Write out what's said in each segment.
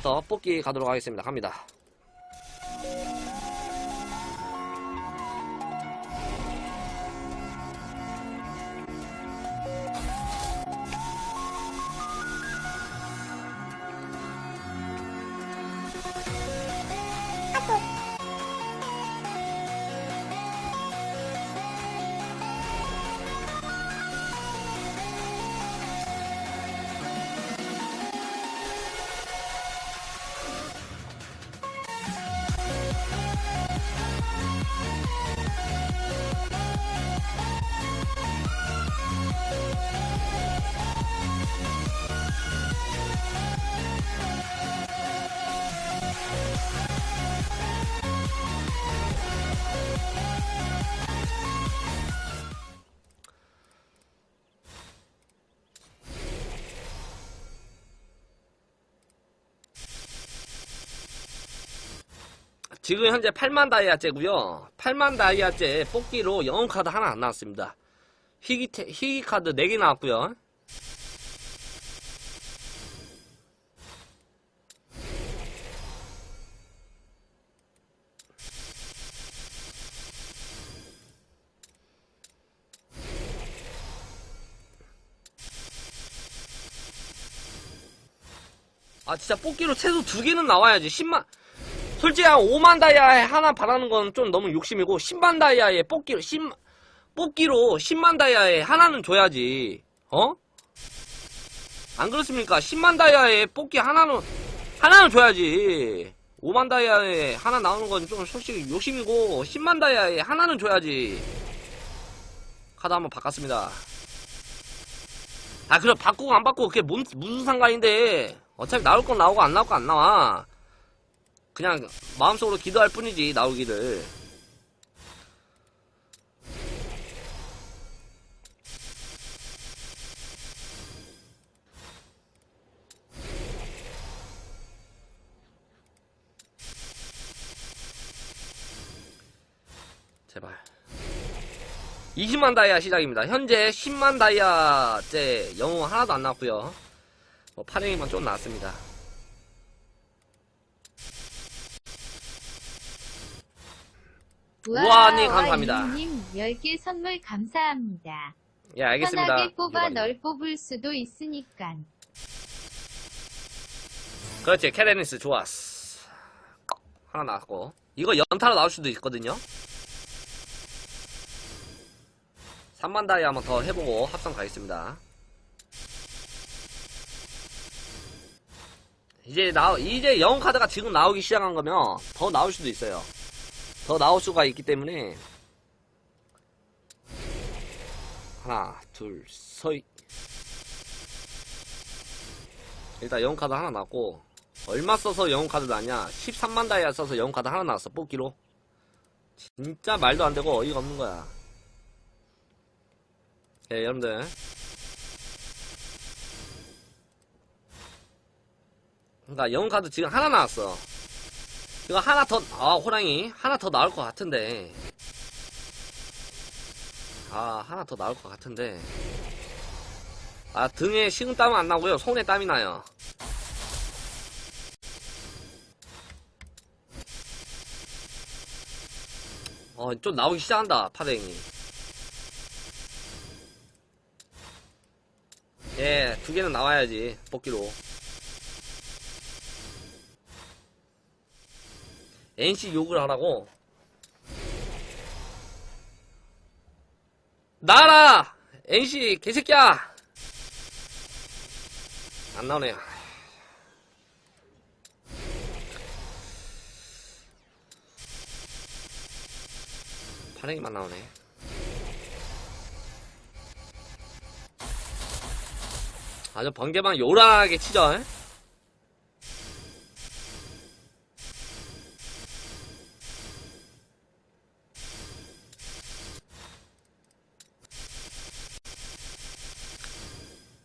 지금부터 뽑기 가도록 하겠습니다. 갑니다. 지금 현재 8만 다이아째고요. 8만 다이아째 뽑기로 영웅 카드 하나 안 나왔습니다. 희귀, 테- 희귀 카드 4개 나왔고요. 아 진짜 뽑기로 최소 두 개는 나와야지. 10만 솔직히 한 5만 다이아에 하나 바라는 건 좀 너무 욕심이고 10만 다이아에 뽑기로 10 뽑기로 10만 다이아에 하나는 줘야지. 어? 안 그렇습니까? 10만 다이아에 뽑기 하나는 하나는 줘야지. 5만 다이아에 하나 나오는 건 좀 솔직히 욕심이고 10만 다이아에 하나는 줘야지. 카드 한번 바꿨습니다. 아 그래 바꾸고 안 바꾸고 그게 뭔, 무슨 상관인데. 어차피 나올 건 나오고 안 나올 건 안 나와 그냥 마음속으로 기도할 뿐이지 나오기를. 제발. 20만 다이아 시작입니다. 현재 10만 다이아째 영웅 하나도 안 나왔고요. 뭐 파랭이만 좀 나왔습니다 우아님 감사합니다. 님 10개 선물 감사합니다. 예 알겠습니다 편하게 뽑아 이거는. 널 뽑을 수도 있으니까. 그렇지 캐레니스 좋았어 하나 나왔고 이거 연타로 나올 수도 있거든요 3만 다이 한번 더 해보고 합성 가겠습니다 이제 나 이제 영웅 카드가 지금 나오기 시작한 거면 더 나올 수도 있어요 더 나올 수가 있기 때문에 하나 둘셋 일단 영웅 카드 하나 나왔고 얼마 써서 영웅 카드 나냐? 13만 다이아 써서 영웅 카드 하나 나왔어 뽑기로. 진짜 말도 안 되고 어이가 없는 거야. 예 여러분들. 그러니까 영웅 카드 지금 하나 나왔어 이거 하나 더 아 호랑이. 하나 더 나올 것 같은데. 아 하나 더 나올 것 같은데. 아 등에 식은 땀은 안 나고요. 손에 땀이 나요. 어, 좀 나오기 시작한다, 파댕이. 예, 두 개는 나와야지, 뽑기로. NC 욕을 하라고? 나라! NC, 개새끼야! 안 나오네요. 파랭이만 나오네. 아주 번개만 요란하게 치죠. 에?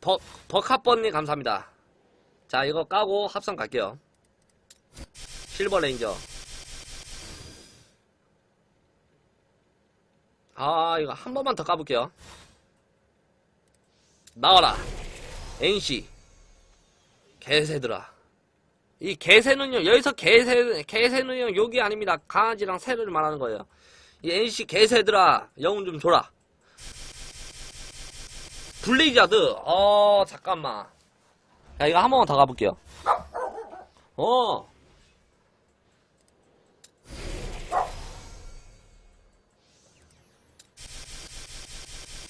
더, 더카번님 감사합니다. 자, 이거 까고 합성 갈게요. 실버 레인저. 아, 이거 한 번만 더 까볼게요. 나와라. NC. 개새들아. 이 개새는요, 여기서 개새, 개새는요, 욕이 아닙니다. 강아지랑 새를 말하는 거예요. 이 NC 개새들아, 영혼 좀 줘라. 블리자드, 어, 잠깐만. 야, 이거 한 번만 더 가볼게요. 어.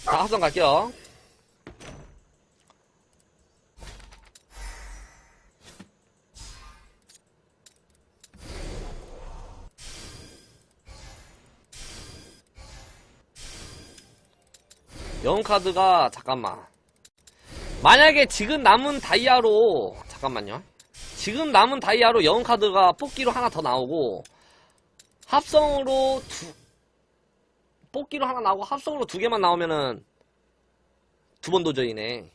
자, 합성 갈게요. 영웅 카드가 잠깐만. 만약에 지금 남은 다이아로 잠깐만요. 지금 남은 다이아로 영웅 카드가 뽑기로 하나 더 나오고 합성으로 두 뽑기로 하나 나오고 합성으로 두 개만 나오면은 두 번 도전이네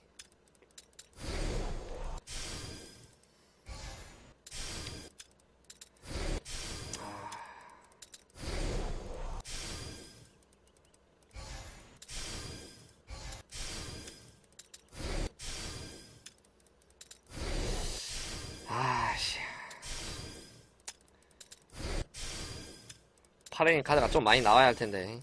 파랭이 카드가 좀 많이 나와야 할 텐데.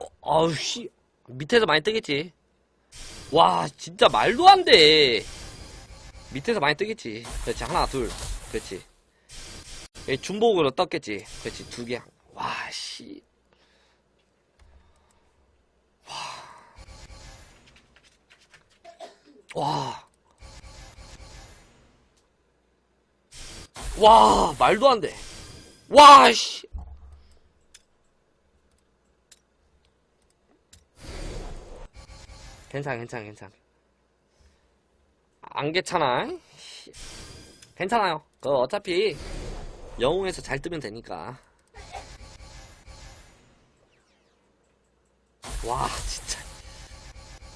어, 아우 씨. 밑에서 많이 뜨겠지? 와 진짜 말도 안돼. 밑에서 많이 뜨겠지? 그렇지 하나 둘. 그렇지. 얘 중복으로 떴겠지? 그렇지 두개와 씨 와. 와, 말도 안 돼. 와, 씨. 괜찮아, 괜찮아, 괜찮아. 안 괜찮아. 씨. 괜찮아요. 그 어차피 영웅에서 잘 뜨면 되니까. 와, 진짜.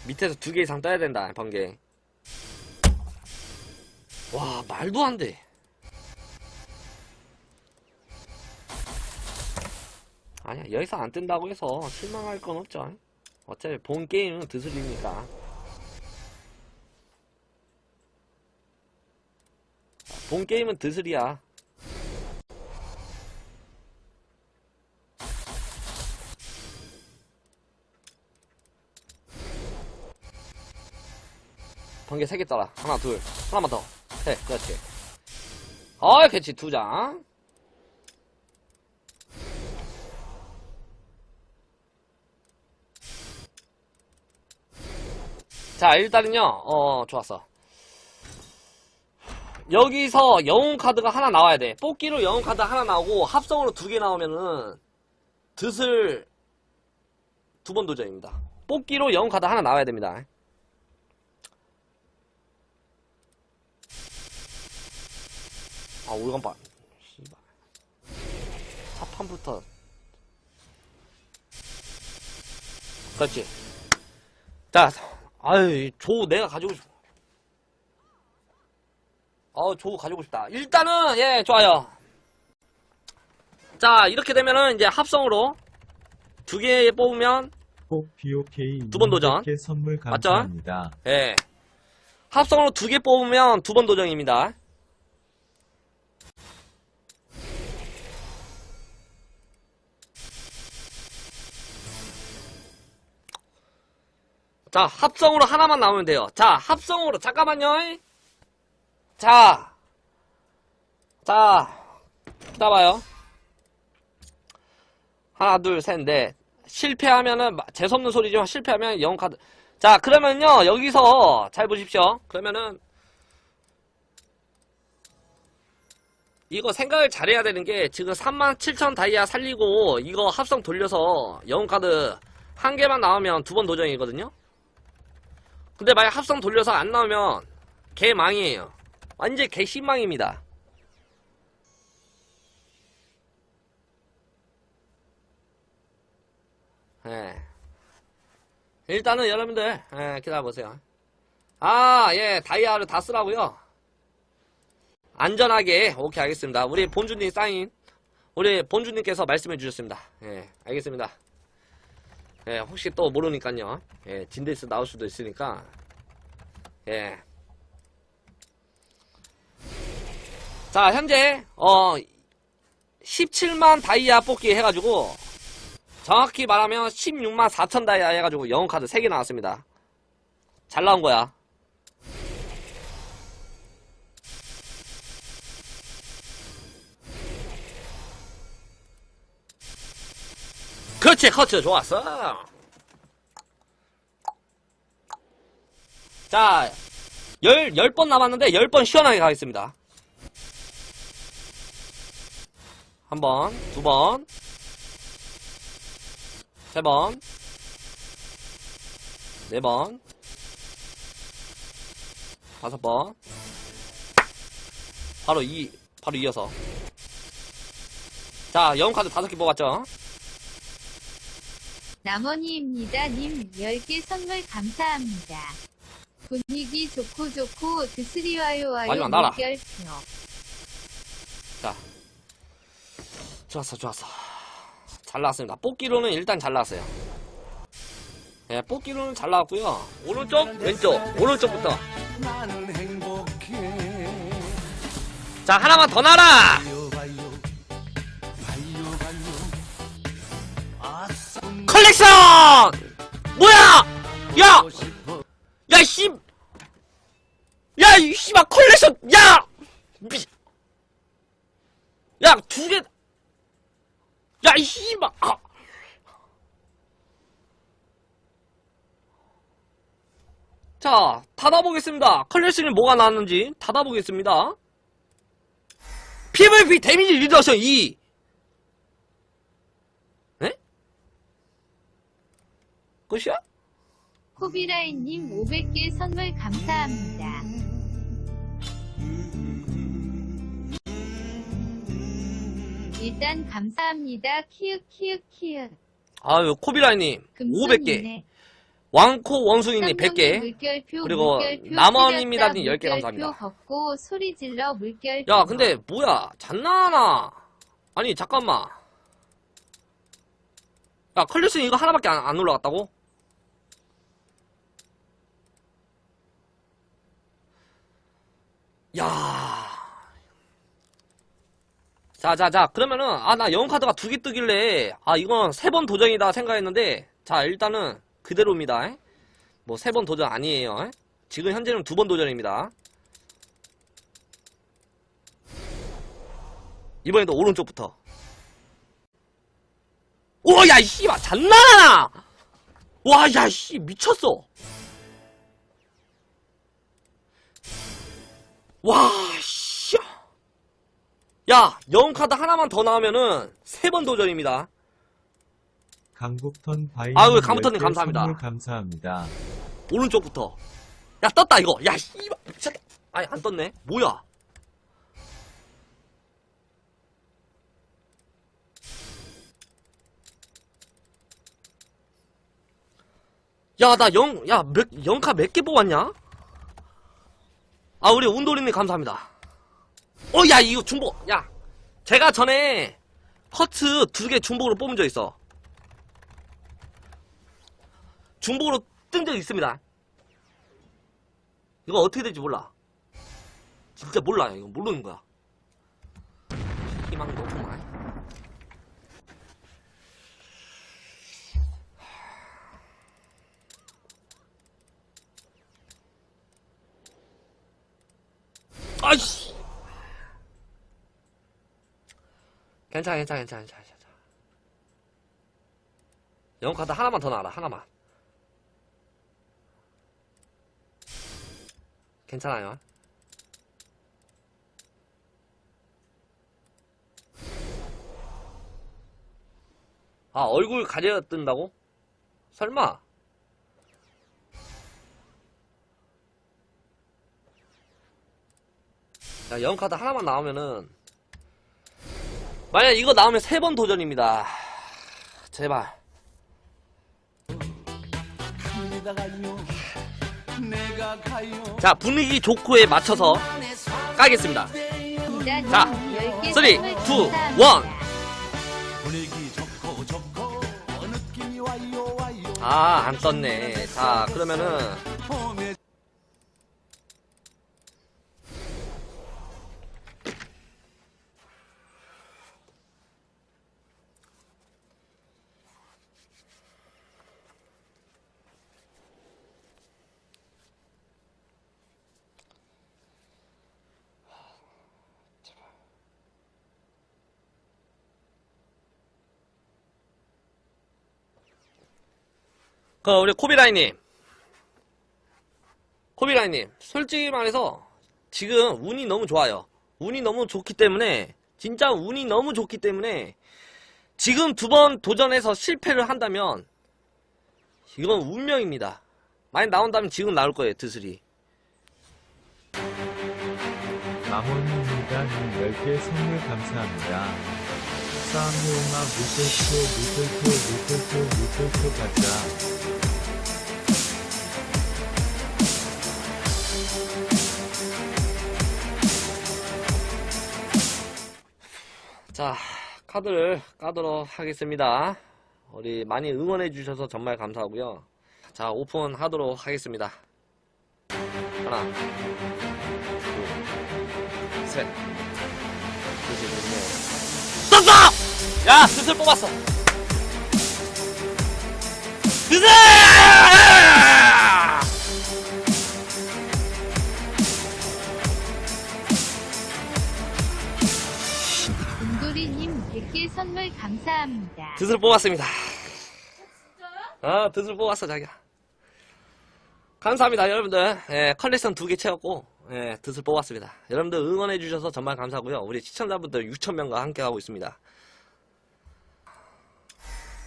밑에서 두 개 이상 떠야 된다, 번개. 와, 말도 안 돼. 아니야, 여기서 안 뜬다고 해서 실망할 건 없죠. 어차피 본 게임은 드슬이니까. 본 게임은 드슬이야. 번개 세개 떠라. 하나, 둘. 하나만 더. 셋, 그렇지. 어, 그렇지. 두 장. 자, 일단은요, 어, 좋았어. 여기서 영웅 카드가 하나 나와야 돼. 뽑기로 영웅 카드 하나 나오고, 합성으로 두 개 나오면은, 드슬 두번 도전입니다. 뽑기로 영웅 카드 하나 나와야 됩니다. 올간발. 씨발. 사판부터. 그렇지. 자, 아유, 조 내가 가지고 싶어. 어, 조 가지고 싶다. 일단은, 예, 좋아요. 자, 이렇게 되면은 이제 합성으로 두 개 뽑으면, 꼭 BOK 두번 도전. 맞죠? 예. 합성으로 두 개 뽑으면 두 번 도전입니다. 자, 합성으로 하나만 나오면 돼요. 자, 합성으로, 잠깐만요. 자, 자, 기다봐요. 하나, 둘, 셋, 넷. 실패하면은, 마- 재수없는 소리지만 실패하면 영카드 자, 그러면요, 여기서, 잘 보십시오. 그러면은, 이거 생각을 잘해야 되는 게, 지금 37,000 다이아 살리고, 이거 합성 돌려서, 영웅 카드 한 개만 나오면 두 번 도전이거든요? 근데 만약 합성 돌려서 안 나오면, 개망이에요. 완전 개신망입니다. 예. 일단은 여러분들 예, 기다려보세요. 아 예 다이아를 다 쓰라고요? 안전하게. 오케이 알겠습니다. 우리 본주님 사인. 우리 본주님께서 말씀해 주셨습니다. 예 알겠습니다 예, 혹시 또 모르니까요. 예, 진데스 나올 수도 있으니까. 예. 자, 현재, 어, 17만 다이아 뽑기 해가지고, 정확히 말하면 16만 4천 다이아 해가지고 영웅 카드 3개 나왔습니다. 잘 나온 거야. 그렇지, 커츠, 좋았어. 자, 열, 열번 남았는데, 열번 시원하게 가겠습니다. 한 번, 두 번, 세 번, 네 번, 다섯 번, 바로 이, 바로 이어서. 자, 영웅 카드 다섯 개 뽑았죠? 남원이입니다. 님 10개 선물 감사합니다. 분위기 좋고 좋고 드스리 와요 와요 마지막 나라. 물결표. 좋았어, 좋았어. 잘 나왔습니다. 뽑기로는 일단 잘 나왔어요. 예, 뽑기로는 잘 나왔고요. 오른쪽, 왼쪽, 오른쪽부터. 나는 행복해 자, 하나만 더 날아! 컬렉션! 뭐야! 야! 야, 씨! 야, 이 씨발, 컬렉션! 야! 미... 야, 두 개! 야, 이 씨발! 아! 자, 닫아보겠습니다. 컬렉션이 뭐가 나왔는지 닫아보겠습니다. PVP 데미지 리더션 2! 끝이야? 코비라인님 500개 선물 감사합니다. 일단 감사합니다. 키읔 키읔 키읔. 아유, 코비라이님, 500개. 금손이네. 왕코 원숭이님 쌍둥이 100개. 물결표, 그리고 남원입니다님 때렸다, 10개 감사합니다. 걷고 소리 질러 물결표. 야, 근데 뭐야? 장난하나? 아니, 잠깐만. 야, 컬렉션 이거 하나밖에 안, 안 올라갔다고? 야. 자, 자, 자. 그러면은, 아, 나 영웅 카드가 두 개 뜨길래, 아, 이건 세 번 도전이다 생각했는데, 자, 일단은 그대로입니다. 에? 뭐, 세 번 도전 아니에요. 에? 지금 현재는 두 번 도전입니다. 이번에도 오른쪽부터. 오, 야, 이 씨발, 장난하나! 와, 야, 씨, 미쳤어! 와, 씨. 야, 영카드 하나만 더 나오면은, 세 번 도전입니다. 강북턴 바이 아유, 강북턴님 감사합니다. 선물 감사합니다. 오른쪽부터. 야, 떴다, 이거. 야, 씨발. 아니, 안 떴네. 뭐야? 야, 나 영, 야, 몇, 영카 몇 개 뽑았냐? 아, 우리 운돌이님 감사합니다. 어, 야, 이거 중복. 야, 제가 전에 커트 두 개 중복으로 뽑은 적 있어. 중복으로 뜬 적 있습니다. 이거 어떻게 될지 몰라. 진짜 몰라. 이거 모르는 거야. 희망도 없구만. 아이씨. 괜찮아, 괜찮아, 괜찮아, 괜찮아. 괜찮아. 영어 카드 하나만 더 나와라, 하나만. 괜찮아요. 아, 얼굴 가려 뜬다고? 설마? 야, 영카드 하나만 나오면은, 만약 이거 나오면 세 번 도전입니다. 제발. 자, 분위기 좋고에 맞춰서 까겠습니다. 자, 님 10개 쓰리, 선물 투, 감사합니다. 원. 분위기 좋고 좋고 어느 느낌이 와요 와요 아, 안 떴네. 자, 그러면은, 봄에 그, 우리 코비라이님. 코비라이님, 솔직히 말해서, 지금 운이 너무 좋아요. 운이 너무 좋기 때문에, 진짜 운이 너무 좋기 때문에, 지금 두 번 도전해서 실패를 한다면, 이건 운명입니다. 많이 나온다면 지금 나올 거예요, 드슬이. 마모님입니다. 님 10개 선물 감사합니다. 쌍용아 무토토 무토토 무토토 무토토 가자. 자, 카드를 까도록 하겠습니다. 우리 많이 응원해 주셔서 정말 감사하고요. 자, 오픈 하도록 하겠습니다. 하나, 둘, 셋. 그지, 네. 떴어! 야, 슬슬 뽑았어. 슬슬! 감사합니다. 드슬 뽑았습니다. 아, 드슬 뽑았어, 자기야. 감사합니다, 여러분들. 예, 컬렉션 두 개 채웠고, 예, 드슬 뽑았습니다. 여러분들 응원해주셔서 정말 감사하고요. 우리 시청자분들 6,000명과 함께하고 있습니다.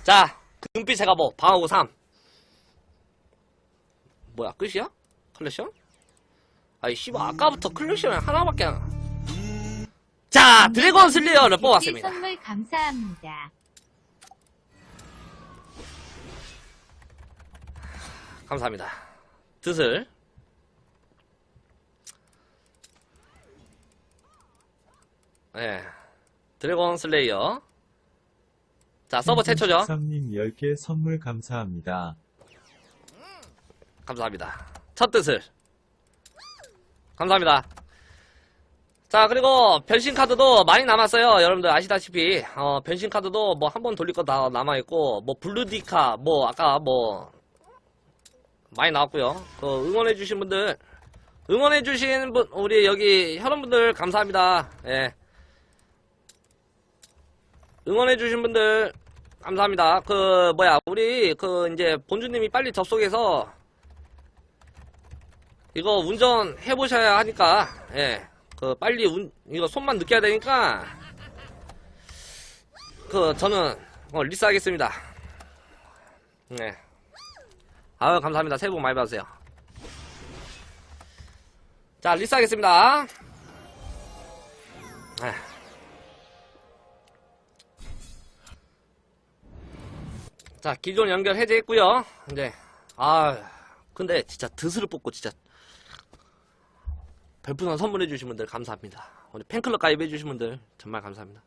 자, 금빛 제가 뭐, 방어구 3. 뭐야, 끝이야? 컬렉션? 아이, 씨발, 아까부터 컬렉션이 하나밖에 안. 자, 드래곤 슬레이어를 100개 뽑았습니다. 선물 감사합니다. 감사합니다. 드슬. 예. 드래곤 슬레이어. 자, 서버 최초죠? 13님 10개 선물 감사합니다. 감사합니다. 첫 뜻을. 감사합니다. 자, 그리고 변신 카드도 많이 남았어요. 여러분들 아시다시피, 어, 변신 카드도 뭐 한 번 돌릴 거 다 남아있고, 뭐 블루디카, 뭐 아까 뭐, 많이 나왔고요. 그 응원해주신 분들, 응원해주신 분, 우리 여기 혈원분들 감사합니다. 예. 응원해주신 분들, 감사합니다. 그, 뭐야, 우리, 그, 이제, 본주님이 빨리 접속해서, 이거 운전 해보셔야 하니까, 예. 그, 빨리 운, 이거 손만 느껴야 되니까, 그, 저는, 어, 리스 하겠습니다. 네. 아유, 감사합니다. 새해 복 많이 받으세요. 자, 리스 하겠습니다. 에. 자, 기존 연결 해제했고요 이제, 아, 근데 진짜 드스를 뽑고 진짜 별풍선 선물해 주신 분들 감사합니다. 우리 팬클럽 가입해 주신 분들 정말 감사합니다.